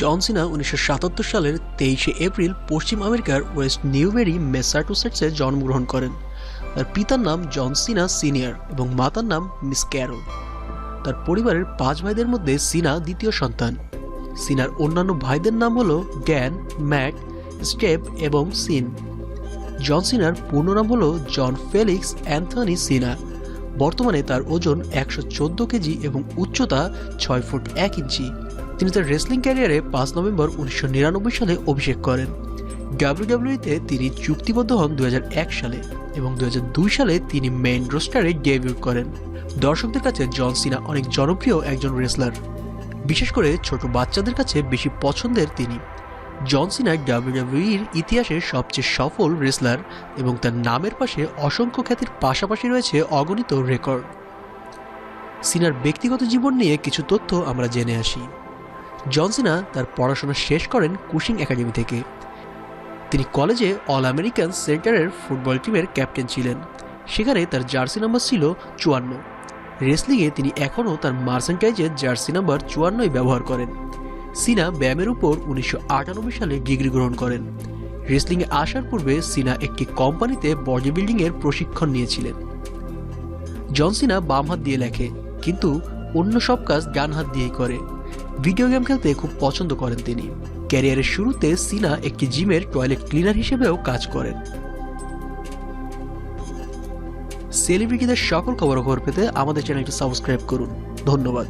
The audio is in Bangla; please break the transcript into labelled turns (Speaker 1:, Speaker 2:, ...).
Speaker 1: জন সিনা উনিশশো সাতাত্তর সালের তেইশে এপ্রিল পশ্চিম আমেরিকার ওয়েস্ট নিউবেরি মেসাচুসেটসে জন্মগ্রহণ করেন। তার পিতার নাম জন সিনা সিনিয়র এবং মাতার নাম মিস ক্যারল। তার পরিবারের পাঁচ ভাইদের মধ্যে সিনা দ্বিতীয় সন্তান। সিনার অন্যান্য ভাইদের নাম হলো গ্যান, ম্যাক, স্টেপ এবং সিন। জন সিনার পূর্ণ নাম হলো জন ফেলিক্স অ্যান্থনি সিনা। বর্তমানে তার ওজন একশো চোদ্দ কেজি এবং উচ্চতা ছয় ফুট এক ইঞ্চি। তিনি তার রেসলিং ক্যারিয়ারে পাঁচ নভেম্বর উনিশশো নিরানব্বই সালে অভিষেক করেন। ডাব্লিউডাব্লিউইতে তিনি চুক্তিবদ্ধ হন দু হাজার এক সালে এবং দুই হাজার দুই সালে তিনি মেইন রোস্টারে ডেবিউ করেন। দর্শকদের কাছে জন সিনা অনেক জনপ্রিয় একজন রেসলার বিশেষ করে ছোট বাচ্চাদের কাছে বেশি পছন্দের তিনি। জন সিনা ডাব্লিউডাব্লিউইর ইতিহাসে সবচেয়ে সফল রেসলার এবং তার নামের পাশে অসংখ্য খ্যাতির পাশাপাশি রয়েছে অগণিত রেকর্ড সিনার ব্যক্তিগত জীবন নিয়ে কিছু তথ্য আমরা জেনে আসি। জন সিনা তার পড়াশোনা শেষ করেন কুশিং একাডেমি থেকে। তিনি কলেজে অল আমেরিকান সেন্টারের ফুটবল টিমের ক্যাপ্টেন ছিলেন। সেখানে তার জার্সি নাম্বার ছিল চুয়ান্ন। রেসলিংয়ে তিনি এখনও তার মার্সেন্টাইজের জার্সি নাম্বার চুয়ান্নই ব্যবহার করেন। সিনা ব্যায়ামের উপর উনিশশো আটানব্বই সালে ডিগ্রি গ্রহণ করেন। রেসলিংয়ে আসার পূর্বে সিনা একটি কোম্পানিতে বডি বিল্ডিংয়ের প্রশিক্ষণ নিয়েছিলেন। জন সিনা বাম হাত দিয়ে লেখে, কিন্তু অন্য সব কাজ ডান হাত দিয়েই করে। ভিডিও গেম খেলতে খুব পছন্দ করেন তিনি। ক্যারিয়ারের শুরুতে সিনা একটি জিমের টয়লেট ক্লিনার হিসেবেও কাজ করেন। সেলিব্রিটিদের সকল খবরাখবর পেতে আমাদের চ্যানেলটি সাবস্ক্রাইব করুন। ধন্যবাদ।